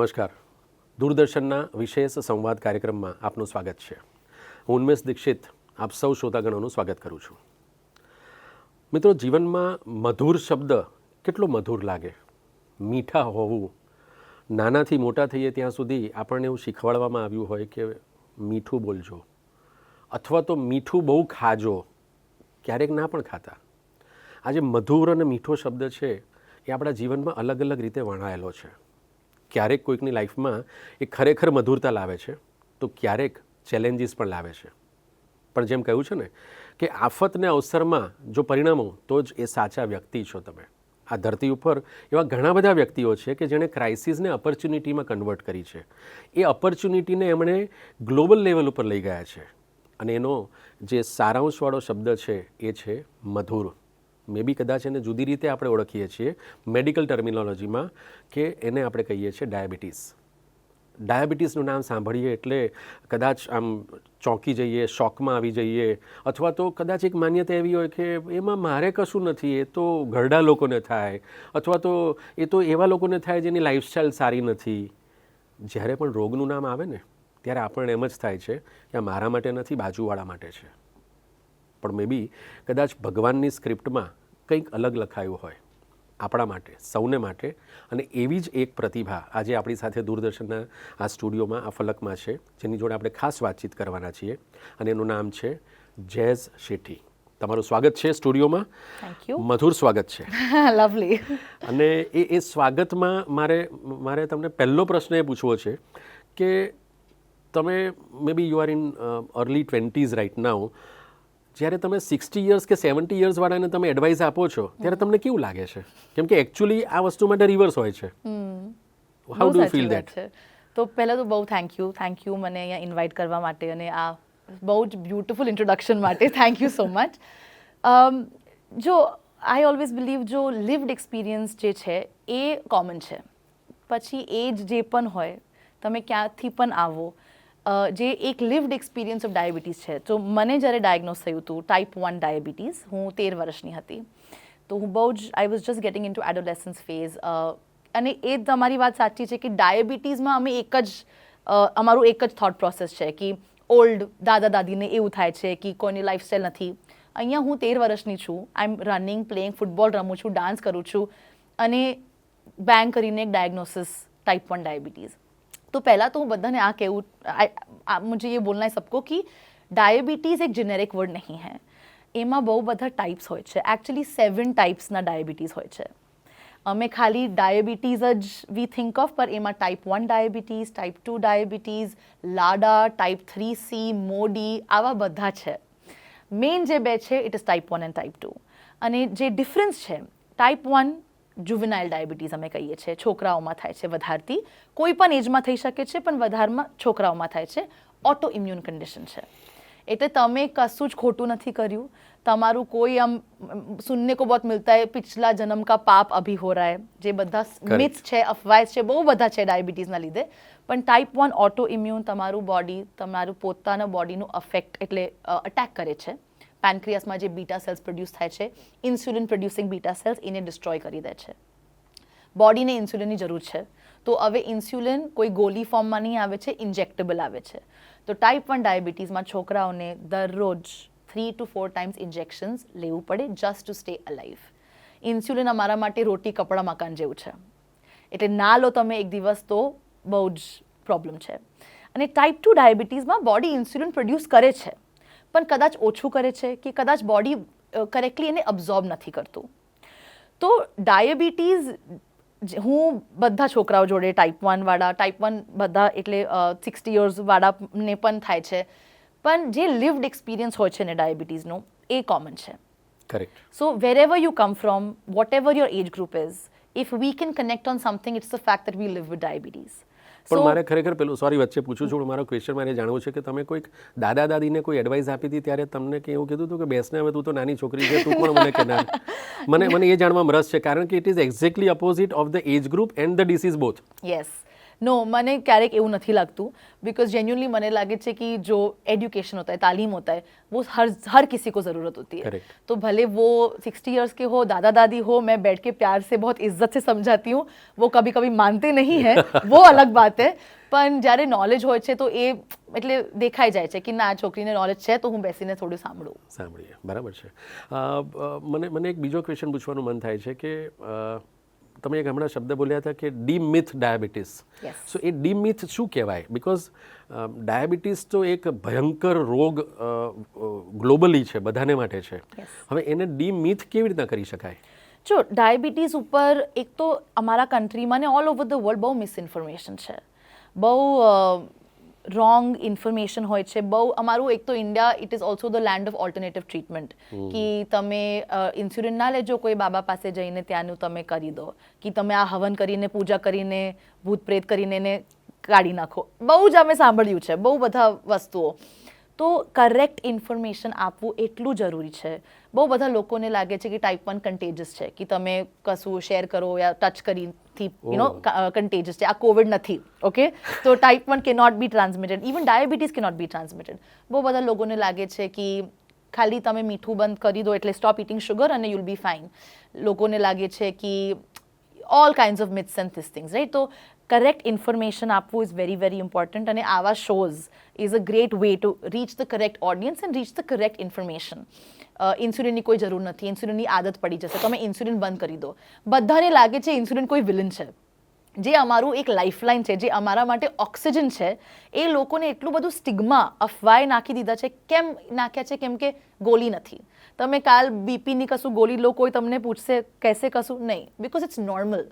નમસ્કાર. દૂરદર્શનના વિશેષ સંવાદ કાર્યક્રમમાં આપનું સ્વાગત છે. હું ઉન્મેષ દીક્ષિત, આપ સૌ શ્રોતાગણોનું સ્વાગત કરું છું. મિત્રો, જીવનમાં મધુર શબ્દ કેટલો મધુર લાગે? મીઠા હોવું, નાનાથી મોટા થઈએ ત્યાં સુધી આપણને એવું શીખવાડવામાં આવ્યું હોય કે મીઠું બોલજો અથવા તો મીઠું બહુ ખાજો, ક્યારેક ના પણ ખાતા. આજે મધુર અને મીઠો શબ્દ છે, એ આપણા જીવનમાં અલગ અલગ રીતે વણાયેલો છે. ક્યારેક કોઈકની લાઈફમાં એ ખરેખર મધુરતા લાવે છે, તો ક્યારેક ચેલેન્જીસ પણ લાવે છે. પણ જેમ કહ્યું છે ને કે આફતને અવસરમાં જો પરિણામો તો જ એ સાચા વ્યક્તિ છો તમે. આ ધરતી ઉપર એવા ઘણા બધા વ્યક્તિઓ છે કે જેણે ક્રાઇસિસને ઓપોર્ચ્યુનિટીમાં કન્વર્ટ કરી છે. એ ઓપોર્ચ્યુનિટીને એમણે ગ્લોબલ લેવલ ઉપર લઈ ગયા છે. અને એનો જે સારાંશવાળો શબ્દ છે, એ છે મધુર. મે બી કદાચ એને જુદી રીતે આપણે ઓળખીએ છીએ મેડિકલ ટર્મિનોલોજીમાં કે એને આપણે કહીએ છીએ ડાયાબિટીસ ડાયાબિટીસનું નામ સાંભળીએ એટલે કદાચ આમ ચોંકી જઈએ, શોકમાં આવી જઈએ, અથવા તો કદાચ એક માન્યતા એવી હોય કે એમાં મારે કશું નથી, એ તો ઘરડા લોકોને થાય, અથવા તો એ તો એવા લોકોને થાય જેની લાઈફસ્ટાઈલ સારી નથી. જ્યારે પણ રોગનું નામ આવે ને, ત્યારે આપણને એમ જ થાય છે કે આ મારા માટે નથી, બાજુવાળા માટે છે. પણ મે બી કદાચ ભગવાનની સ્ક્રિપ્ટમાં કંઈક અલગ લખાયું હોય આપણા માટે સૌને માટે. અને એવી જ એક પ્રતિભા આજે આપણી સાથે દૂરદર્શનના આ સ્ટુડિયોમાં આ ફલકમાં છે જેની જોડે આપણે ખાસ વાતચીત કરવાના છીએ. અને એનું નામ છે જેઝ શેઠી. તમારું સ્વાગત છે સ્ટુડિયોમાં. થેન્ક યુ મધુર સ્વાગત છે. લવલી અને એ એ સ્વાગતમાં મારે મારે તમને પહેલો પ્રશ્ન એ પૂછવો છે કે તમે may be you are in early twenties right now જ્યારે તમે સિક્સટી યર્સ કે સેવન્ટી યર્સવાળાને તમે એડવાઇસ આપો છો ત્યારે તમને કેવું લાગે છે? કેમ કે એકચ્યુઅલી આ વસ્તુ માટે રિવર્સ હોય છે. હાઉ ડુ ફીલ દેટ તો પહેલાં તો બહુ થેન્ક યુ થેન્ક યુ મને અહીંયા ઇન્વાઇટ કરવા માટે અને આ બહુ જ બ્યુટિફુલ ઇન્ટ્રોડક્શન માટે થેન્ક યુ સો મચ જો આઈ ઓલવેઝ બિલીવ જો લિવ્ડ એક્સપિરિયન્સ જે છે એ કોમન છે. પછી એજ જે પણ હોય તમે ક્યાંથી પણ આવો જે એક લિવ્ડ એક્સપિરિયન્સ ઓફ ડાયાબિટીસ છે. તો મને જ્યારે ડાયગ્નોસ થયું હતું ટાઈપ વન ડાયાબિટીસ હું તેર વર્ષની હતી. તો હું બહુ જ I was just getting into adolescence phase અને એ તમારી વાત સાચી છે કે ડાયાબિટીસમાં અમે એક જ અમારું એક જ થોટ પ્રોસેસ છે કે ઓલ્ડ દાદા દાદીને એવું થાય છે કે કોઈની લાઈફસ્ટાઈલ નથી. અહીંયા હું તેર વર્ષની છું. I am running playing football રમું છું ડાન્સ કરું છું. અને બેંગ કરીને એક ડાયગ્નોસિસ ટાઈપ વન ડાયાબિટીઝ तो पहला तो હું બધાને આ કહેવું આ- આ- मुझे ये बोलना है सबको कि ડાયાબિટીઝ એક જેનેરિક વર્ડ નહીં હૈ એમાં બહુ બધા ટાઈપ્સ હોય છે એકચ્યુઅલી સેવન ટાઈપ્સના ડાયાબિટીઝ હોય છે અમે ખાલી ડાયાબિટીઝ જ વી થિંક ઓફ પર એમાં type one diabetes type two diabetes LADA type three C MODY આવા બધા છે મેઇન જે બે છે it is type one and type two અને જે ડિફરન્સ છે ટાઈપ વન જુવેનાઇલ ડાયાબિટીસ અમે કહીએ છીએ છોકરાઓમાં થાય છે વધારતી. કોઈ પણ એજમાં થઈ શકે છે પણ વધારમાં છોકરાઓમાં થાય છે. ઓટો ઇમ્યુન કન્ડિશન છે. એટલે તમે કશું જ ખોટું નથી કર્યું. તમારું કોઈ આમ સુનને કો બહુ મિલતા હે પિછલા જન્મ કા પાપ અભી હો રહા હે. જે બધા મિથ્સ છે અફવાઈઝ છે બહુ બધા છે ડાયાબિટીસના લીધે. પણ ટાઈપ વન ઓટો ઇમ્યુન તમારું બોડી તમારું પોતાના બોડીનું અફેક્ટ એટલે અટેક કરે છે. પેનક્રિયાસમાં જે બીટા સેલ્સ પ્રોડ્યુસ થાય છે, ઇન્સ્યુલિન પ્રોડ્યુસિંગ બીટા સેલ્સ એને ડિસ્ટ્રોય કરી દે છે. બોડીને ઇન્સ્યુલિનની જરૂર છે. તો હવે ઇન્સ્યુલિન કોઈ ગોલી ફોર્મમાં નહીં આવે છે ઇન્જેક્ટેબલ આવે છે. તો ટાઈપ વન ડાયાબિટીસમાં છોકરાઓને દરરોજ three two four times injections લેવું પડે just to stay alive insulin અમારા માટે રોટી કપડાં મકાન જેવું છે. એટલે ના લો તમે એક દિવસ તો બહુ જ પ્રોબ્લેમ છે. અને ટાઈપ ટુ ડાયાબિટીસમાં બોડી ઇન્સ્યુલિન પ્રોડ્યુસ કરે છે. પણ કદાચ ઓછું કરે છે કે કદાચ બોડી કરેક્ટલી એને અબ્ઝોર્બ નથી કરતું. તો ડાયાબિટીઝ હું બધા છોકરાઓ જોડે ટાઈપ વનવાળા ટાઈપ વન બધા એટલે સિક્સટી યર્સવાળાને પણ થાય છે. પણ જે લિવ્ડ એક્સપિરિયન્સ હોય છે ને ડાયાબિટીઝનું એ કોમન છે. Correct so wherever you come from whatever your age group is if we can connect on something it's the fact that we live with diabetes. પણ મારે ખરેખર પેલું સોરી વચ્ચે પૂછું છું મારો ક્વેશ્ચન મારે જાણવું છે કે તમે કોઈક દાદા દાદીને કોઈ એડવાઇસ આપી હતી ત્યારે તમને કે એવું કીધું હતું કે બેસને હવે તું તો નાની છોકરી છે તું પણ મને કહેનાર મને મને એ જાણવામાં રસ છે કારણ કે it is exactly opposite of the age group and the disease both Yes. No મને ક્યારેક એવું નથી લાગતું बिकॉज जेन्यूनली મને लागे છે कि जो एजुकेशन होता है तालीम होता है वो हर हर किसी को ज़रूरत होती है Correct. तो भले वो सिक्सटी ईयर्स के हो दादा दादी हो मैं बैठ के प्यार से बहुत इज्जत से समझाती हूँ वो कभी कभी मानते नहीं है वो अलग बात है પણ જ્યારે નોલેજ હોય છે તો એ એટલે દેખાઈ જાય છે કે ના આ છોકરીને નોલેજ છે તો હું બેસીને થોડું સાંભળું સાંભળીએ બરાબર છે અ, અ, મને મને એક બીજો ક્વેશ્ચન પૂછવાનું મન થાય છે કે અ, તમે એક હમણાં શબ્દ બોલ્યા હતા કે ડીમિથ ડાયાબિટીસ. સો એ ડીમિથ શું કહેવાય? બીકોઝ ડાયાબિટીસ તો એક ભયંકર રોગ ગ્લોબલી છે બધાને માટે છે. હવે એને ડીમિથ કેવી રીતના કરી શકાય? જો ડાયાબિટીસ ઉપર એક તો અમારા કન્ટ્રીમાં ને ઓલ ઓવર ધ વર્લ્ડ બહુ મિસઇન્ફોર્મેશન છે. બહુ રોંગ ઇન્ફોર્મેશન હોય છે. બહુ અમારું એક તો India it is also the land of alternative treatment કે તમે ઇન્સ્યુલિન ના લેજો કોઈ બાબા પાસે જઈને ત્યાંનું તમે કરી દો. કે તમે આ હવન કરીને પૂજા કરીને ભૂત પ્રેત કરીને એને કાઢી નાખો. બહુ જ અમે સાંભળ્યું છે બહુ બધા વસ્તુઓ. તો કરેક્ટ ઇન્ફોર્મેશન આપવું એટલું જરૂરી છે. બહુ બધા લોકોને લાગે છે કે ટાઈપ વન કન્ટેજસ છે. કે તમે કશું શેર કરો યા ટચ કરીથી યુ નો કન્ટેજિયસ છે આ કોવિડ નથી ઓકે તો ટાઈપ વન કે not be transmitted even diabetes કે નોટ બી ટ્રાન્સમિટેડ બહુ બધા લોકોને લાગે છે કે ખાલી તમે મીઠું બંધ કરી દો એટલે સ્ટોપ ઇટિંગ શુગર અને યુલ બી ફાઇન લોકોને લાગે છે કે all kinds of myths and this things right તો કરેક્ટ ઇન્ફોર્મેશન આપવું ઇઝ વેરી વેરી ઇમ્પોર્ટન્ટ અને આવા shows is a great way to reach the correct audience and reach the correct information ઇન્સ્યુલિનની કોઈ જરૂર નથી ઇન્સ્યુલિનની આદત પડી જશે તમે ઇન્સ્યુલિન બંધ કરી દો બધાને લાગે છે ઇન્સ્યુલિન કોઈ વિલન છે જે અમારું એક લાઇફલાઇન છે, જે અમારા માટે ઓક્સિજન છે, એ લોકોને એટલું બધું સ્ટિગ્મા અફવાએ નાખી દીધા છે, કેમ નાખ્યા છે, કેમ કે ગોલી નથી. તમે કાલ બીપીની કશું ગોલી લો, કોઈ તમને પૂછશે, કહેશે કશું? નહીં because it's normal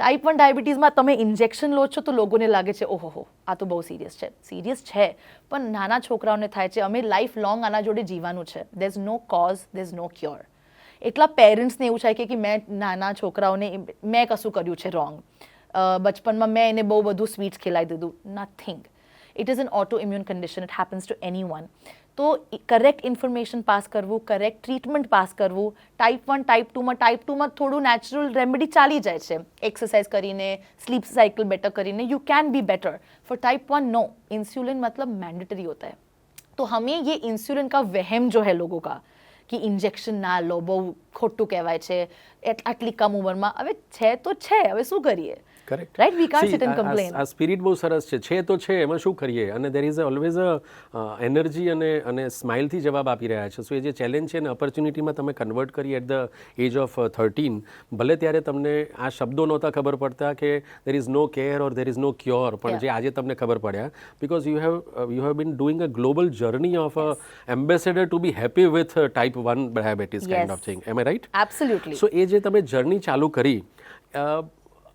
type one ડાયાબિટીસમાં તમે ઇન્જેક્શન લો છો તો લોકોને લાગે છે, ઓહો હો, આ તો બહુ સિરિયસ છે. સિરિયસ છે, પણ નાના છોકરાઓને થાય છે, અમે લાઈફ લોંગ આના જોડે જીવાનું છે. There is no cause there is no cure એટલા પેરેન્ટ્સને એવું થાય કે કે મેં નાના છોકરાઓને, મેં કશું કર્યું છે રોંગ બચપનમાં મેં એને બહુ બધું સ્વીટ્સ ખીલાવી દીધું nothing it is an autoimmune condition it happens to anyone તો કરેક્ટ ઇન્ફોર્મેશન પાસ કરવું કરેક્ટ ટ્રીટમેન્ટ પાસ કરવું ટાઈપ વન ટાઈપ ટુમાં ટાઈપ ટુમાં થોડું નેચરલ રેમેડી ચાલી જાય છે एक्सरसाइज કરીને स्लीप साइकिल बेटर કરીને you can be better for type one no insulin मतलब मैंडेटरी होता है तो हमें ये इंसुलिन का वहम जो है लोगों का કે ઇન્જેક્શન ના લો બહુ ખોટું કહેવાય છે એટ- આટલી કમ ઉંમરમાં હવે છે તો છે હવે શું કરીએ Correct right we can't sit and complain આ સ્પિરિટ બહુ સરસ છે. છે તો છે એમાં શું કરીએ? અને there is always a energy અને અને સ્માઇલથી જવાબ આપી રહ્યા છે. સો એ જે ચેલેન્જ છે ને ઓપોર્ચ્યુનિટીમાં તમે કન્વર્ટ કરી at the age of thirteen ભલે ત્યારે તમને આ શબ્દો નહોતા ખબર પડતા કે there is no care or there is no cure પણ જે આજે તમને ખબર પડ્યા because you have you have been doing a global journey of a ambassador to be happy with type one diabetes kind of thing am I right absolutely so એ જે તમે journey ચાલુ કરી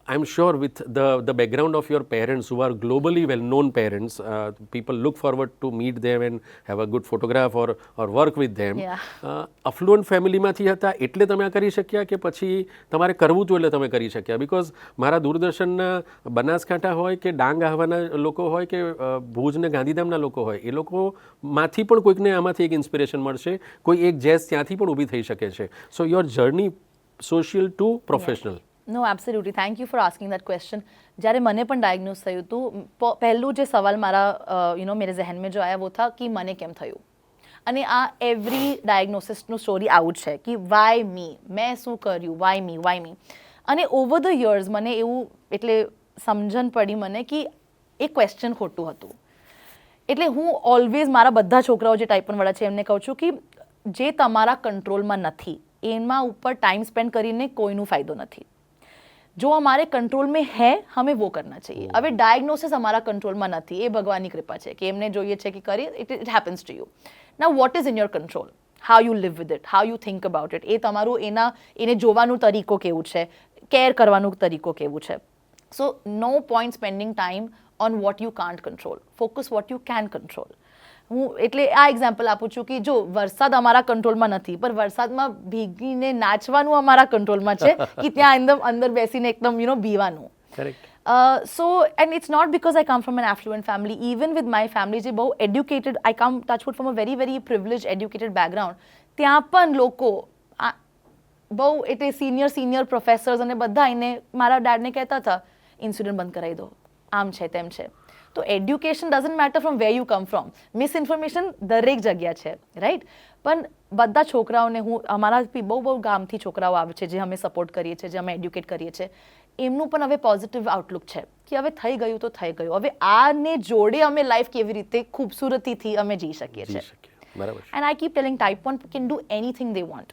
I am sure with the background background of your parents are globally globally well known uh, people look forward to meet them and have a good photograph or or work with them Yeah. Affluent ફેમિલીમાંથી હતા એટલે તમે આ કરી શક્યા કે પછી તમારે કરવું હતું એટલે તમે કરી શક્યા? બિકોઝ મારા દૂરદર્શનના બનાસકાંઠા હોય કે ડાંગ આહવાના લોકો હોય કે ભુજ ને ગાંધીધામના લોકો હોય એ લોકોમાંથી પણ કોઈકને આમાંથી એક ઇન્સ્પિરેશન મળશે. કોઈ એક જેઝ ત્યાંથી પણ ઊભી થઈ શકે છે. So your journey social to professional no absolutely thank you for asking that question જ્યારે મને પણ ડાયગ્નોઝ થયું હતું પહેલું જે સવાલ મારા યુ નો મેરે જહેનમાં જો આવ્યા વો થા કે મને કેમ થયું? અને આ એવરી ડાયગ્નોસિસનું સ્ટોરી આવું છે કે વાય મી મેં શું કર્યું? વાય મી વાય મી અને ઓવર ધ યર્સ મને એવું એટલે સમજણ પડી મને કે એ ક્વેશ્ચન ખોટું હતું. એટલે હું ઓલવેઝ મારા બધા છોકરાઓ જે ટાઈપનવાળા છે, એમને કહું છું કે જે તમારા કંટ્રોલમાં નથી એમાં ઉપર ટાઈમ સ્પેન્ડ કરીને કોઈનું ફાયદો નથી. जो हमारे कंट्रोल में है हमें वो करना चाहिए હવે ડાયગ્નોસિસ અમારા કંટ્રોલમાં નથી એ ભગવાનની કૃપા છે કે એમને જોઈએ છે કે કરી it it happens to you ના what is in your control how you live with it how you think about it એ તમારું એના એને જોવાનું તરીકો કેવું છે કેર કરવાનું તરીકો કેવું છે so no point spending time on what you can't control focus what you can control હું એટલે આ એક્ઝામ્પલ આપું છું કે જો વરસાદ અમારા કંટ્રોલમાં નથી પણ વરસાદમાં ભીગીને નાચવાનું અમારા કંટ્રોલમાં છે કે ત્યાં એકદમ અંદર બેસીને એકદમ you know બીવાનું so and it's not because I come from an affluent family even with my family જે બહુ educated I come touch wood from a very very privilege educated background ત્યાં પણ લોકો આ બહુ એટલે સિનિયર સિનિયર પ્રોફેસર્સ અને બધા એને મારા ડેડને કહેતા હતા ઇન્સિડન્ટ બંધ કરાવી દો. આમ છે તેમ છે. તો education doesn't matter from where you come from misinformation દરેક જગ્યા છે રાઈટ પણ બધા છોકરાઓને હું અમારા બહુ બહુ ગામથી છોકરાઓ આવે છે જે અમે સપોર્ટ કરીએ છીએ જે અમે એડ્યુકેટ કરીએ છીએ. એમનું પણ હવે પોઝિટિવ આઉટલુક છે કે હવે થઈ ગયું તો થઈ ગયું. હવે આને જોડે અમે લાઈફ કેવી રીતે ખૂબસૂરતીથી અમે જી શકીએ છીએ. And I keep telling type 1 can do anything they want.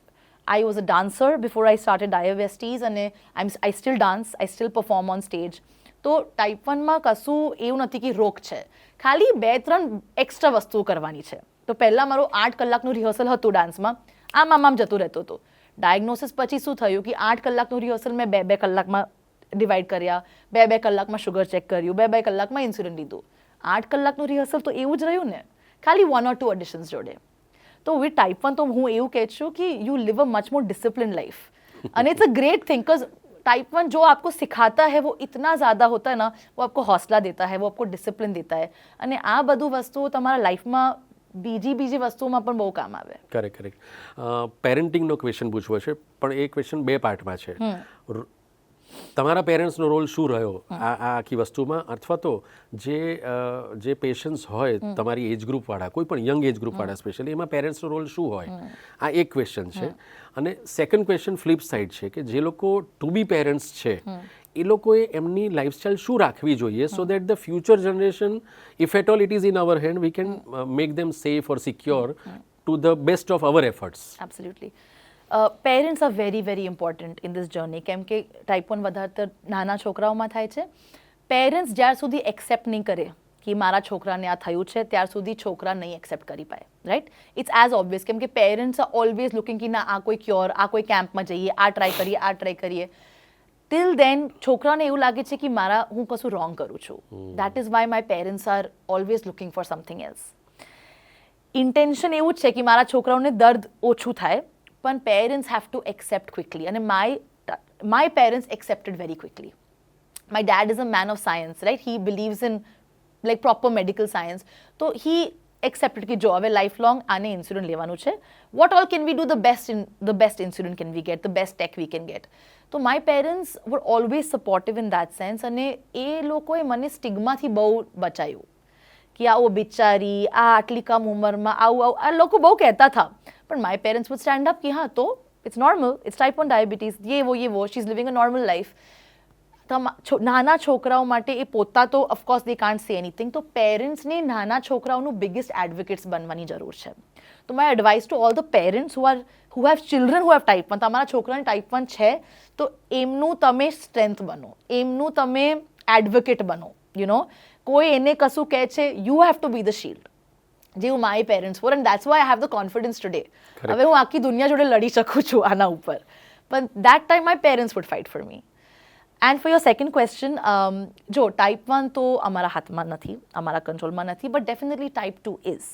I was a dancer before I started Diabesties and I'm, I still dance, I still perform on stage. તો ટાઈપ વનમાં કશું એવું નથી કે રોક છે. ખાલી બે ત્રણ એક્સ્ટ્રા વસ્તુઓ કરવાની છે. તો પહેલાં મારું આઠ કલાકનું રિહર્સલ હતું ડાન્સમાં આમ આમ આમ જતું રહેતું હતું. ડાયગ્નોસિસ પછી શું થયું કે આઠ કલાકનું રિહર્સલ મેં બે બે કલાકમાં ડિવાઈડ કર્યા. બે બે કલાકમાં શુગર ચેક કર્યું. બે બે કલાકમાં ઇન્સ્યુલિન લીધું. આઠ કલાકનું રિહર્સલ તો એવું જ રહ્યું ને? ખાલી વન ઓર ટુ ઓડિશન્સ જોડે. તો વિથ ટાઈપ વન તો હું એવું કહે છું કે you live a much more discipline life અને it's a great thinkers type one जो आपको सिखाता है वो इतना ज़्यादा होता है ना वो आपको हौसला देता है वो आपको डिसिप्लिन देता है અને આ બધું વસ્તુઓ તમારા લાઈફમાં બીજી બીજી વસ્તુઓમાં પણ બહુ કામ આવે કરેક્ટ કરેક્ટ પેરેન્ટિંગનો ક્વેશ્ચન પૂછવો છે પણ એ ક્વેશ્ચન બે પાર્ટમાં છે ર- તમારા પેરેન્ટ્સનો રોલ શું રહ્યો આ આ આખી વસ્તુમાં? અથવા તો જે જે પેશન્સ હોય તમારી એજ ગ્રુપવાળા કોઈ પણ યંગ એજ ગ્રુપવાળા સ્પેશિયલી એમાં પેરેન્ટ્સનો રોલ શું હોય? આ એક ક્વેશ્ચન છે. અને સેકન્ડ ક્વેશ્ચન ફ્લિપ સાઇડ છે કે જે લોકો ટુ બી પેરેન્ટ્સ છે એ લોકોએ એમની લાઈફસ્ટાઈલ શું રાખવી જોઈએ so that the future generation if at all it is in our hand we can make them safe or secure to the best of our efforts absolutely parents are very very important in this journey કેમ કે type one વધારે નાના છોકરાઓમાં થાય છે. Parents જ્યાર સુધી accept નહીં કરે કે મારા છોકરાને આ થયું છે ત્યાર સુધી છોકરા નહીં એક્સેપ્ટ કરી પાય રાઈટ ઇટ્સ એઝ ઓબ્વિયસ કેમ કે પેરેન્ટ્સ આર ઓલવેઝ લુકિંગ કે ના આ કોઈ ક્યોર આ કોઈ કેમ્પમાં જઈએ આ ટ્રાય કરીએ આ ટ્રાય કરીએ. ટિલ દેન છોકરાને એવું લાગે છે કે મારા હું કશું રોંગ કરું છું. That is why my parents are always looking for something else intention એવું જ છે કે મારા છોકરાઓને દર્દ ઓછું થાય પણ parents have to accept quickly અને my my parents accepted very quickly my dad is a man of science right he believes in like proper medical science તો હી એક્સેપ્ટેડ કે જો હવે લાઈફ લોંગ આને ઇન્સ્યુરન્સ લેવાનું છે what all can we do the best in the best insurance can we get the best tech we can get તો my parents were always supportive in that sense અને એ લોકોએ મને સ્ટિગ્માથી બહુ બચાવ્યું કે આવો બિચારી આ આટલી કમ ઉંમરમાં આવું આવું આ લોકો બહુ કહેતા હતા but my parents would stand up, ki ha it's normal normal. Type on 1 diabetes. વો wo, ye wo. She's living a normal life. નાના છોકરાઓ માટે એ પોતા તો of course they can't say anything તો પેરેન્ટ્સને નાના છોકરાઓનું બિગેસ્ટ એડવોકેટ્સ બનવાની જરૂર છે તો my advice to all the parents who are who have children who have type one તમારા છોકરાને ટાઈપ વન છે તો એમનું તમે સ્ટ્રેન્થ બનો એમનું તમે એડવોકેટ બનો યુ નો કોઈ એને કશું કહે છે you have to be the shield જેવું my parents for and that's why I have the confidence today હવે હું આખી દુનિયા જોડે લડી શકું છું આના ઉપર. પણ that time my parents would fight for me and for your second question જો ટાઈપ વન તો અમારા હાથમાં નથી અમારા કંટ્રોલમાં નથી but definitely type two is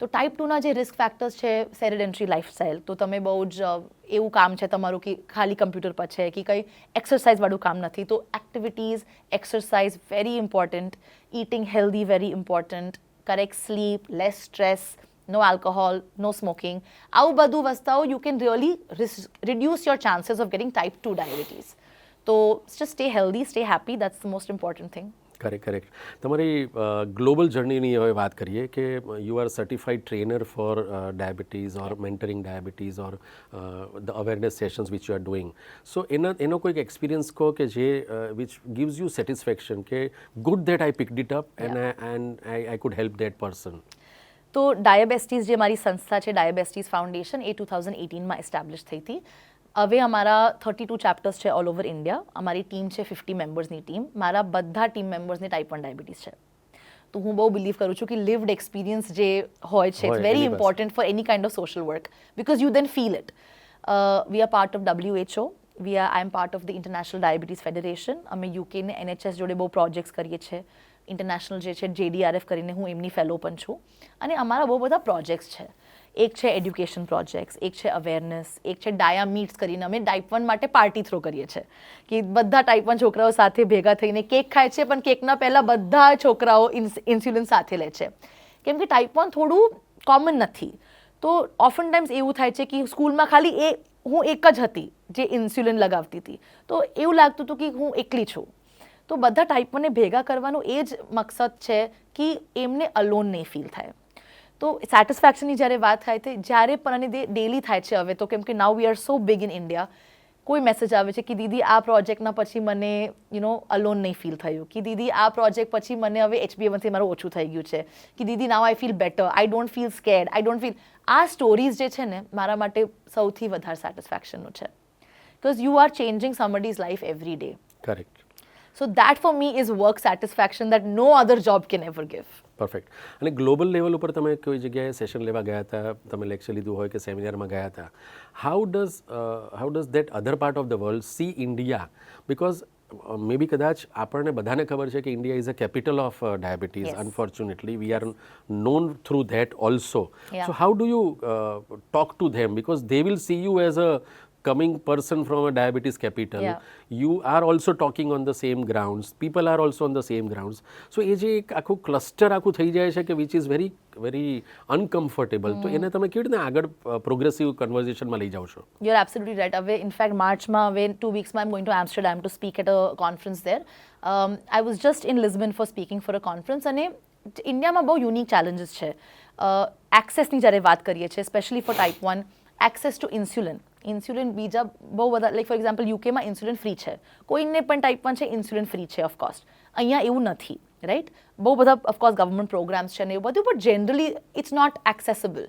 તો ટાઈપ ટુના જે રિસ્ક ફેક્ટર્સ છે સેરેડેન્ટ્રી લાઈફસ્ટાઈલ તો તમે બહુ જ એવું કામ છે તમારું કે ખાલી કમ્પ્યુટર પર છે કે કંઈ એક્સરસાઇઝવાળું કામ નથી તો activities exercise very important eating healthy very important correct sleep less stress no alcohol no smoking આવું બધું વસ્તુઓ you can really reduce your chances of getting type two diabetes તો just stay healthy stay happy that's the most important thing correct correct તમારી global જર્નીની હવે વાત કરીએ કે you are certified trainer for diabetes or mentoring diabetes or the awareness sessions which you are doing so એના એનો કોઈક experience કહો કે જે વિચ ગિવ્સ યુ સેટિસ્ફેક્શન કે good that I picked it up and and I I could help that person તો Diabesties જે મારી સંસ્થા છે ડાયાબેસ્ટીસ ફાઉન્ડેશન એ ટુ થાઉઝન્ડ એટીનમાં એસ્ટાબ્લિશ થઈ હતી હવે અમારા થર્ટી ટુ ચેપ્ટર્સ છે ઓલ ઓવર ઇન્ડિયા અમારી ટીમ છે ફિફ્ટી મેમ્બર્સની ટીમ મારા બધા ટીમ મેમ્બર્સને ટાઈપ વન ડાયાબિટીસ છે. તો હું બહુ બિલીવ કરું છું કે લિવડ એક્સપિરિયન્સ જે હોય છે it's very important for any kind of social work because you then feel it we are part of WHO we are I am part of the international diabetes federation અમે UK ને NHS જોડે બહુ projects કરીએ છીએ. International જે છે જેડીઆરએફ કરીને હું એમની ફેલો પણ છું. અને અમારા બહુ બધા પ્રોજેક્ટ્સ છે. એક છે એડ્યુકેશન પ્રોજેક્ટ્સ, એક છે અવેરનેસ, એક છે ડાયા મીટ્સ કરીને અમે ટાઈપ વન માટે પાર્ટી થ્રો કરીએ છીએ. કે બધા ટાઈપ વન છોકરાઓ સાથે ભેગા થઈને કેક ખાય છે, પણ કેકના પહેલાં બધા છોકરાઓ ઇન્સ્યુલિન સાથે લે છે. કેમ કે ટાઈપ વન થોડું કોમન નથી. તો ઓફન ટાઈમ્સ એવું થાય છે કે સ્કૂલમાં ખાલી એ, હું એક જ હતી જે ઇન્સ્યુલિન લગાવતી હતી. તો એવું લાગતું હતું કે હું એકલી છું. તો બધા ટાઈપ વનને ભેગા કરવાનું એ જ મકસદ છે કે એમને અલોન નહીં ફીલ થાય. તો સેટિસ્ફેક્શનની જ્યારે વાત થાય છે જ્યારે પણ અને ડેલી થાય છે હવે તો કેમ કે now we are so big in India કોઈ મેસેજ આવે છે કે દીદી આ પ્રોજેક્ટના પછી મને યુ નો અલોન નહીં ફીલ થયું. કે દીદી આ પ્રોજેક્ટ પછી મને હવે એચબીએમથી મારું ઓછું થઈ ગયું છે. કે દીદી now I feel better I don't feel scared I don't feel આ સ્ટોરીઝ જે છે ને મારા માટે સૌથી વધારે સેટિસ્ફેક્શનનું છે. Because you are changing somebody's life every day correct so that for me is work satisfaction that no other job can ever give perfect અને ગ્લોબલ લેવલ ઉપર તમે કોઈ જગ્યાએ સેશન લેવા ગયા હતા? તમે લેક્ચર લીધું હોય કે સેમિનારમાં ગયા હતા? How does how does that other part of the world see India because may be કદાચ આપણને બધાને ખબર છે કે India is a capital of diabetes unfortunately we are known through that also so how do you talk to them because they will see you as a coming person from a diabetes capital Yeah. you are also talking on the same grounds. People are also on the same grounds. So એ જે એક આખું cluster આખું થઈ જાય છે કે which is very very uncomfortable તો એને તમે કેવી રીતે આગળ પ્રોગ્રેસિવ કન્વર્ઝેશનમાં લઈ જાઓ છો You're absolutely right. હવે ઇનફેક્ટ માર્ચમાં હવે two વીક્સમાં I am going to Amsterdam to speak at a conference there I was just in Lisbon for speaking for a conference અને ઇન્ડિયામાં બહુ યુનિક ચેલેન્જીસ છે એક્સેસની જ્યારે વાત કરીએ છીએ specially for type one access to insulin insulin બીજા બહુ બધા લાઈક ફોર એક્ઝામ્પલ યુકેમાં ઇન્સ્યુલિન ફ્રી છે. કોઈને પણ ટાઈપ વન છે ઇન્સ્યુલિન ફ્રી છે ઓફકોર્સ અહીંયા એવું નથી રાઈટ બહુ બધા ઓફકોર્સ ગવર્મેન્ટ પ્રોગ્રામ્સ છે ને એવું બધું but generally it's not accessible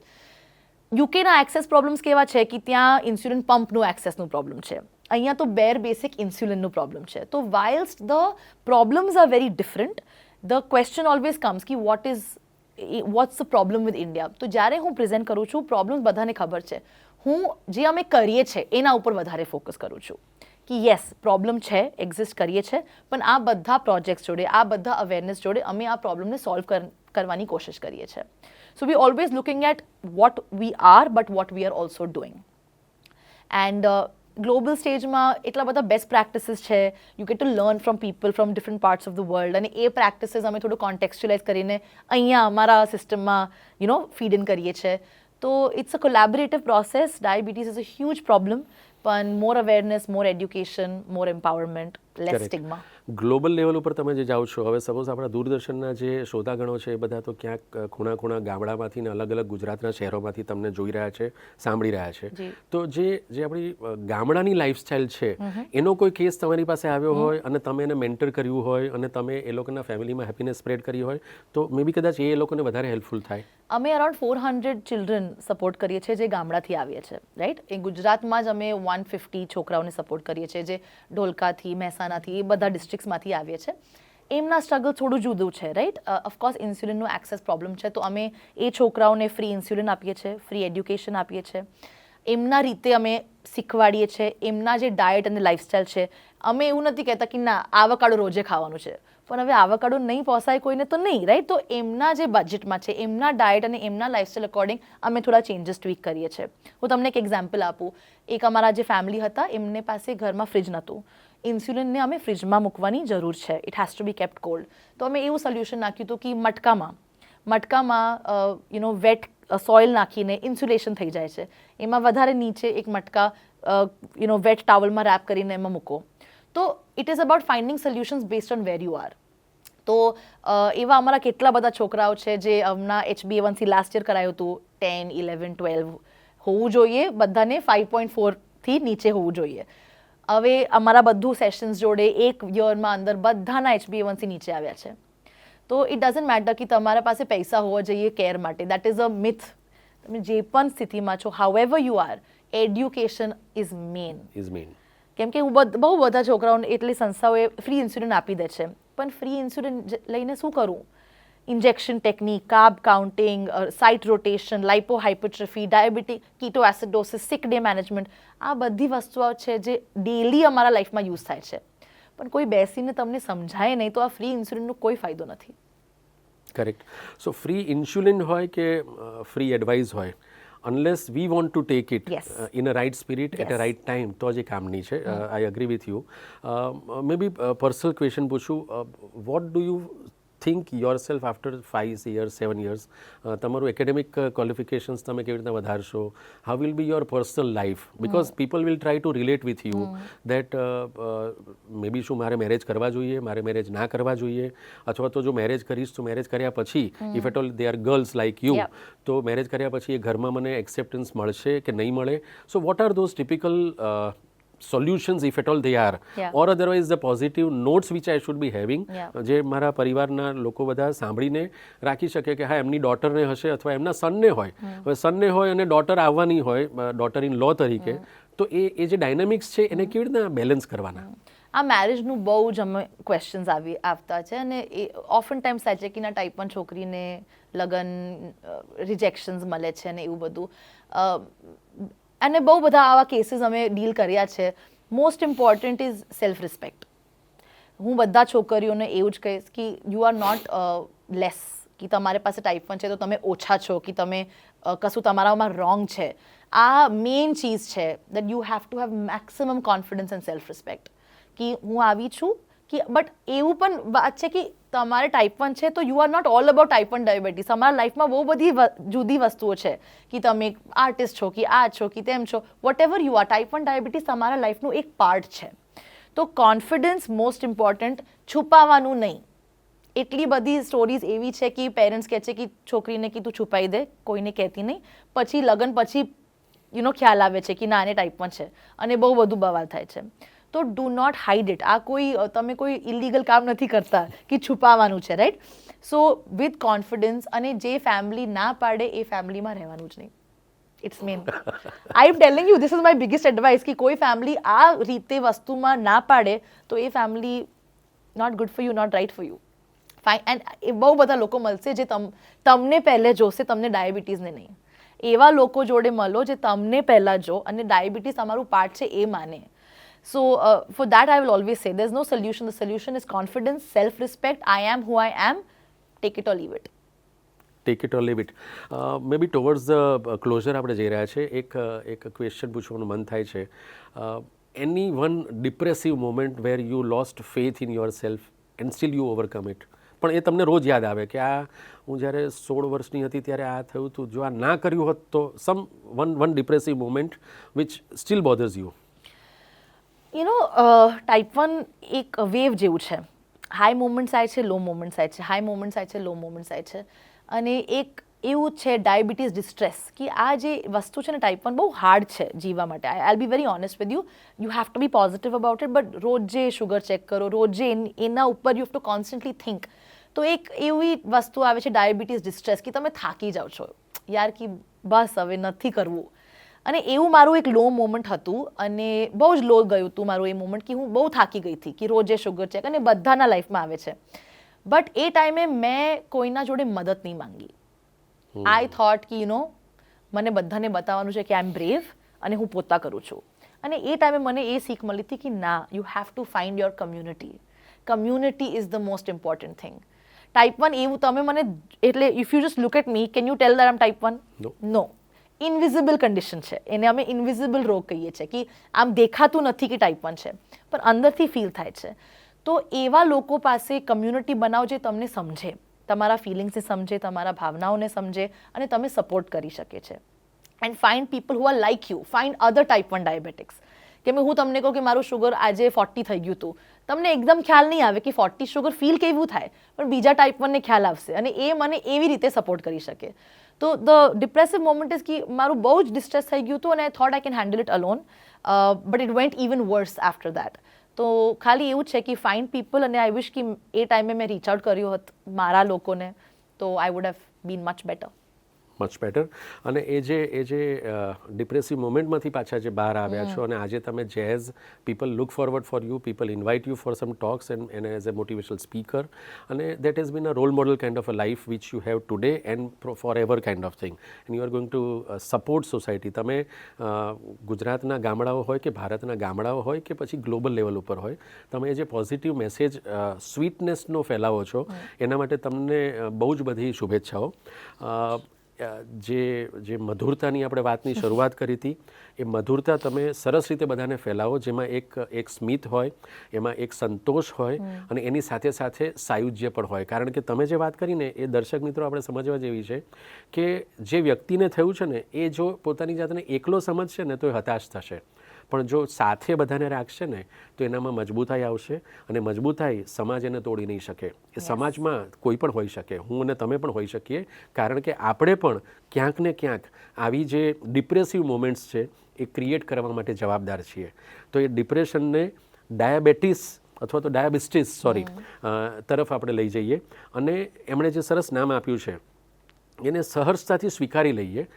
યુકેના access problems કેવા છે કે ત્યાં ઇન્સ્યુલિન પંપનું એક્સેસનું પ્રોબ્લેમ છે. અહીંયા તો બેર બેસિક ઇન્સ્યુલિનનું પ્રોબ્લેમ છે. તો whiles the problems are very different the question always comes કે what is what's the problem with India તો જ્યારે હું પ્રેઝન્ટ કરું છું પ્રોબ્લેમ્સ બધાને ખબર છે. હું જે અમે કરીએ છીએ, એના ઉપર વધારે ફોકસ કરું છું. કે યસ પ્રોબ્લેમ છે એક્ઝિસ્ટ કરીએ છીએ, પણ આ બધા પ્રોજેક્ટ્સ જોડે, આ બધા અવેરનેસ જોડે અમે આ પ્રોબ્લેમને સોલ્વ કરવાની કોશિશ કરીએ છીએ. So we always looking at what we are but what we are also doing and global સ્ટેજમાં એટલા બધા બેસ્ટ પ્રેક્ટિસીસ છે. You get to learn from people from different parts of the world અને એ પ્રેક્ટિસીસ અમે થોડું કોન્ટેક્સ્ચ્યુલાઇઝ કરીને અહીંયા અમારા સિસ્ટમમાં યુ નો ફીડ ઇન કરીએ છીએ. તો it's a collaborative process diabetes is a huge problem પણ more awareness more education more empowerment less Correct. Stigma global level ઉપર તમે જે જાઓ છો હવે સપોઝ આપણા દૂરદર્શનના જે શ્રોતાગણો છે એ બધા તો ક્યાંક ખૂણા ખૂણા ગામડામાંથી ને અલગ અલગ ગુજરાતના શહેરોમાંથી તમને જોઈ રહ્યા છે સાંભળી રહ્યા છે. તો જે જે આપણી ગામડાની લાઈફસ્ટાઈલ છે એનો કોઈ કેસ તમારી પાસે આવ્યો હોય અને તમે એને મેન્ટર કર્યું હોય અને તમે એ લોકોના ફેમિલીમાં હેપીનેસ સ્પ્રેડ કરી હોય તો મે બી કદાચ એ લોકોને વધારે હેલ્પફુલ થાય. અમે around four hundred children support કરીએ છીએ જે ગામડાથી આવીએ છીએ રાઈટ એ ગુજરાતમાં જ અમે વન ફિફ્ટી છોકરાઓને સપોર્ટ કરીએ છીએ જે ઢોલકાથી મહેસાણાથી એ બધા ડિસ્ટ્રિક્ટ્સમાંથી આવીએ છીએ. એમના સ્ટ્રગલ થોડું જુદું છે રાઈટ ઓફકોર્સ ઇન્સ્યુલિનનું એક્સેસ પ્રોબ્લેમ છે, તો અમે એ છોકરાઓને ફ્રી ઇન્સ્યુલિન આપીએ છીએ ફ્રી એડ્યુકેશન આપીએ છીએ. એમના રીતે અમે શીખવાડીએ છીએ, એમના જે ડાયટ અને લાઇફસ્ટાઇલ છે, અમે એવું નથી કહેતા કે ના, આવકાડો રોજે ખાવાનું છે. પણ હવે આવકાડો નહીં પોસાય કોઈને તો નહીં રાઈટ તો એમના જે બજેટમાં છે, એમના ડાયટ અને એમના લાઇફસ્ટાઈલ અકોર્ડિંગ અમે થોડા ચેન્જીસ ટ્વીક કરીએ છીએ. હું તમને એક એક્ઝામ્પલ આપું. એક અમારા જે ફેમિલી હતા, એમને પાસે ઘરમાં ફ્રિજ નહોતું. ઇન્સ્યુલિનને અમે ફ્રિજમાં મૂકવાની જરૂર છે. It has to be kept cold તો અમે એવું સોલ્યુશન નાખ્યું હતું કે મટકામાં મટકામાં યુ નો વેટ સોઇલ નાખીને ઇન્સ્યુલેશન થઈ જાય છે. એમાં વધારે નીચે એક મટકા યુ નો વેટ ટાવલમાં રેપ કરીને એમાં મૂકો. તો it is about finding solutions based on where you are તો એવા અમારા કેટલા બધા છોકરાઓ છે જે હમણાં એચબી વનસી લાસ્ટ યર કરાયું હતું. ટેન ઇલેવન ટ્વેલ્વ હોવું જોઈએ. બધાને ફાઇવ પોઈન્ટ ફોરથી નીચે હોવું જોઈએ. હવે અમારા બધું સેશન્સ જોડે એક યરમાં અંદર બધાના એચબી વનથી નીચે આવ્યા છે. તો ઇટ ડઝન્ટ મેટર કે તમારા પાસે પૈસા હોવા જોઈએ કેર માટે. દેટ ઇઝ અ મિથ તમે જે પણ સ્થિતિમાં છો however you are education is main is main કેમ કે હું બહુ બધા છોકરાઓને એટલી સંસ્થાઓએ ફ્રી ઇન્સ્યુરન્સ આપી દે છે. પણ ફ્રી ઇન્સ્યુલિન લઈને શું કરું? Injection technique carb counting site rotation lipohypertrophy diabetic ketoacidosis sick day management આ બધી વસ્તુઓ છે જે ડેલી અમારા લાઈફમાં યુઝ થાય છે. પણ કોઈ બેસીને તમને સમજાય નહીં તો આ ફ્રી ઇન્સ્યુલિનનો કોઈ ફાયદો નથી. કરેક્ટ સો ફ્રી ઇન્સ્યુલિન હોય કે ફ્રી એડવાઇસ હોય? Unless we want to take it. In a right spirit at a right time તો જ એ કામની છે. I agree with you may be personal question પૂછું. What do you think yourself after five years seven years તમારું academic qualifications તમે કેવી રીતના વધારશો? How will be your personal life because people will try to relate with you that may be શું મારે marriage કરવા જોઈએ મારે મેરેજ ના કરવા જોઈએ? અથવા તો જો મેરેજ કરીશ તો મેરેજ કર્યા પછી if at all they are girls like you તો મેરેજ કર્યા પછી એ ઘરમાં મને એક્સેપ્ટન્સ મળશે કે નહીં મળે? So what are those typical solutions if at all they are Yeah. Or otherwise the positive notes which I should be having જે મારા પરિવારના લોકો બધા સાંભળીને રાખી શકે કે હા એમની ડોટરને હશે અથવા એમના સનને હોય. હવે સનને હોય અને ડોટર આવવાની હોય ડોટર ઇન લો તરીકે તો એ એ જે ડાયનામિક્સ છે એને કેવી રીતના બેલેન્સ કરવાના? આ મેરેજનું બહુ જ અમે ક્વેશ્ચન્સ આવી આવતા છે અને એ ઓફન ટાઈમ થાય છે કે ના ટાઈપ પણ છોકરીને લગન રિજેક્શન્સ મળે છે ને એવું બધું. અને બહુ બધા આવા કેસીસ અમે ડીલ કર્યા છે. Most important is self respect હું બધા છોકરીઓને એવું જ કહીશ કે યુ આર નોટ લેસ કે તમારી પાસે ટાઈપ વન છે તો તમે ઓછા છો, કે તમે કશું તમારામાં રોંગ છે. આ મેઇન ચીઝ છે that you have to have maximum confidence and self respect કે હું આવી છું કે બટ એવું પણ વાત છે કે તમારે ટાઈપ વન છે તો you are not all about type one diabetes તમારા લાઈફમાં બહુ બધી જુદી વસ્તુઓ છે કે તમે આર્ટિસ્ટ છો, કે આ છો, કે તેમ છો. Whatever you are type one diabetes તમારા લાઈફનું એક પાર્ટ છે. તો કોન્ફિડન્સ મોસ્ટ ઇમ્પોર્ટન્ટ છુપાવવાનું નહીં. એટલી બધી સ્ટોરીઝ એવી છે કે પેરેન્ટ્સ કહે છે કે છોકરીને કે તું છુપાઈ દે, કોઈને કહેતી નહીં. પછી લગ્ન પછી યુનો ખ્યાલ આવે છે કે ના આને પણ છે. અને બહુ બધું બવાલ થાય છે. તો ડુ નોટ હાઈડ ઇટ આ કોઈ તમે કોઈ ઇલીગલ કામ નથી કરતા કે છુપાવવાનું છે રાઈટ સો વિથ કોન્ફિડન્સ અને જે ફેમિલી ના પાડે એ ફેમિલીમાં રહેવાનું જ નહીં. It's main I am telling you this is my biggest advice કે કોઈ ફેમિલી આ રીતે વસ્તુમાં ના પાડે તો એ family not good for you not right for you fine and એ બહુ બધા લોકો મળશે જે તમ તમને પહેલે જોશે તમને ડાયાબિટીસને નહીં. એવા લોકો જોડે મળો જે તમને પહેલાં જો અને ડાયાબિટીસ તમારું પાર્ટ છે એ માને. So uh, that I I always say say there's no solution The solution is confidence, self respect I am who I am. Take it or leave it. Take it or leave it may be towards the closure આપણે જઈ રહ્યા છે એક એક question પૂછવાનું મન થાય છે. Any one depressive moment where you lost faith in yourself and still you overcome it પણ એ તમને રોજ યાદ આવે કે આ હું જ્યારે સોળ વર્ષની હતી ત્યારે આ થયું હતું. જો આ ના કર્યું હોત તો someone one depressive moment which still bothers you you know type one એક વેવ જેવું છે. હાઈ મોમેન્ટ્સ આવે છે લો મોમેન્ટ્સ આવે છે. હાઈ મોમેન્ટ્સ આવે છે લો મોમેન્ટ્સ આવે છે. અને એક એવું છે ડાયાબિટીસ ડિસ્ટ્રેસ કે આ જે વસ્તુ છે ને ટાઈપ વન બહુ હાર્ડ છે જીવવા માટે. I'll be very honest with you you have to be positive about it but રોજે શુગર ચેક કરો, રોજે એન- ઉપર you have to constantly think તો એક એવી વસ્તુ આવે છે ડાયાબિટીસ ડિસ્ટ્રેસ કે તમે થાકી જાઓ છો. યાર, કે બસ હવે નથી કરવું. અને એવું મારું એક લો મોમેન્ટ હતું અને બહુ જ લો ગયું હતું મારું એ મોમેન્ટ કે હું બહુ થાકી ગઈ હતી કે રોજે શુગર ચેક અને બધાના લાઈફમાં આવે છે. બટ એ ટાઈમે મેં કોઈના જોડે મદદ નહીં માંગી. આઈ થોટ કે યુ નો મને બધાને બતાવવાનું છે કે આઈ એમ બ્રેવ અને હું પોતા કરું છું. અને એ ટાઈમે મને એ શીખ મળી હતી કે ના you have to find your community community is the most important thing type one એવું તમે મને એટલે if you just look at me can you tell that આમ type one no invisible condition છે. એને અમે ઇન્વિઝિબલ રોગ કહીએ છીએ કે આમ દેખાતું નથી કે ટાઈપ વન છે. પણ અંદરથી ફીલ થાય છે. તો એવા લોકો પાસે કમ્યુનિટી બનાવો જે તમને સમજે. તમારા ફિલિંગ્સને સમજે, તમારા ભાવનાઓને સમજે અને તમે સપોર્ટ કરી શકે છે. And find people who are like you find other type one diabetics કે મેં હું તમને કહું કે મારું શુગર આજે ફોર્ટી થઈ ગયું હતું. તમને એકદમ ખ્યાલ નહીં આવે કે ફોર્ટી શુગર ફીલ કેવું થાય. પણ બીજા ટાઈપ વનને ખ્યાલ આવશે અને એ મને એવી રીતે સપોર્ટ કરી શકે. તો ધ ડિપ્રેસિવ મોમેન્ટ ઇઝ કે મારું બહુ જ ડિસ્ટ્રેસ થઈ ગયું હતું અને I thought I can handle it alone but it went even worse after that તો ખાલી એવું છે કે ફાઇન્ડ પીપલ અને આઈ વિશ કે એ ટાઈમે મેં રીચ આઉટ કર્યું હતું મારા લોકોને તો I would have been much better much better અને એ જે એ જે ડિપ્રેસિવ મોમેન્ટમાંથી પાછા જે બહાર આવ્યા છો અને આજે તમે Jazz people look forward for you people invite you for some talks and and as a motivational speaker અને that is been a role model kind of a life which you have today and forever kind of thing and you are going to support society તમે ગુજરાતના ગામડાઓ હોય કે ભારતના ગામડાઓ હોય કે પછી ગ્લોબલ લેવલ ઉપર હોય તમે જે પોઝિટિવ મેસેજ સ્વીટનેસનો ફેલાવો છો એના માટે તમને બહુ જ બધી શુભેચ્છાઓ. જે જે મધુરતાની આપણે વાતની શરૂઆત કરી હતી એ મધુરતા તમે સરસ રીતે બધાને ફેલાવો જેમાં એક એક સ્મિત હોય એમાં એક સંતોષ હોય અને એની સાથે સાથે સાયુજ્ય પણ હોય. કારણ કે તમે જે વાત કરીને એ દર્શક મિત્રો આપણે સમજવા જેવી છે કે જે વ્યક્તિને થયું છે ને એ જો પોતાની જાતને એકલો સમજશે ને તો એ હતાશ થશે. પણ જો સાથે બધાને રાખશે ને તો એનામાં મજબૂતાઈ આવશે અને મજબૂતાઈ સમાજ એને તોડી નહીં શકે. એ સમાજમાં કોઈ પણ હોઈ શકે. હું અને તમે પણ હોઈ શકીએ કારણ કે આપણે પણ ક્યાંક ને ક્યાંક આવી જે ડિપ્રેસિવ મોમેન્ટ્સ છે એ ક્રિએટ કરવા માટે જવાબદાર છીએ. તો એ ડિપ્રેશનને ડાયાબિટીસ અથવા તો ડાયાબિસ્ટીસ સોરી તરફ આપણે લઈ જઈએ. અને એમણે જે સરસ નામ આપ્યું છે એને સહર્ષતાથી સ્વીકારી લઈએ.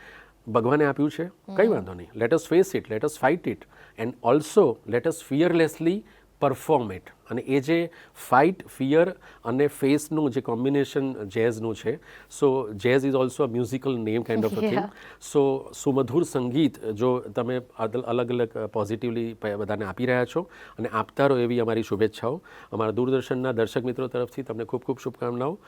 ભગવાને આપ્યું છે? કંઈ વાંધો નહીં. Let us face it let us fight it and also let us fearlessly perform it અને એ જે ફાઇટ ફિયર અને ફેસનું જે કોમ્બિનેશન જેઝનું છે so Jazz is also a musical name kind of a thing so સુમધુર સંગીત જો તમે અલગ અલગ પોઝિટિવલી બધાને આપી રહ્યા છો અને આપતા રહો એવી અમારી શુભેચ્છાઓ. અમારા દૂરદર્શનના દર્શક મિત્રો તરફથી તમને ખૂબ ખૂબ શુભકામનાઓ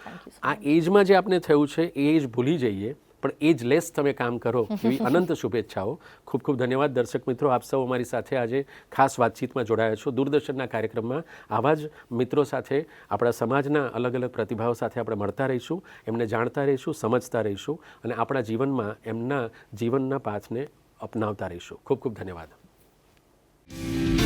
આ એજમાં જે આપને થયું છે એ એજ ભૂલી જઈએ. પણ એ જ લેસ તમે કામ કરો એવી અનંત શુભેચ્છાઓ. ખૂબ ખૂબ ધન્યવાદ. દર્શક મિત્રો આપ સૌ અમારી સાથે આજે ખાસ વાતચીતમાં જોડાયા છો. દૂરદર્શનના કાર્યક્રમમાં આવા જ મિત્રો સાથે આપણા સમાજના અલગ અલગ પ્રતિભાવો સાથે આપણે મળતા રહીશું એમને જાણતા રહીશું સમજતા રહીશું અને આપણા જીવનમાં એમના જીવનના પાથને અપનાવતા રહીશું. ખૂબ ખૂબ ધન્યવાદ.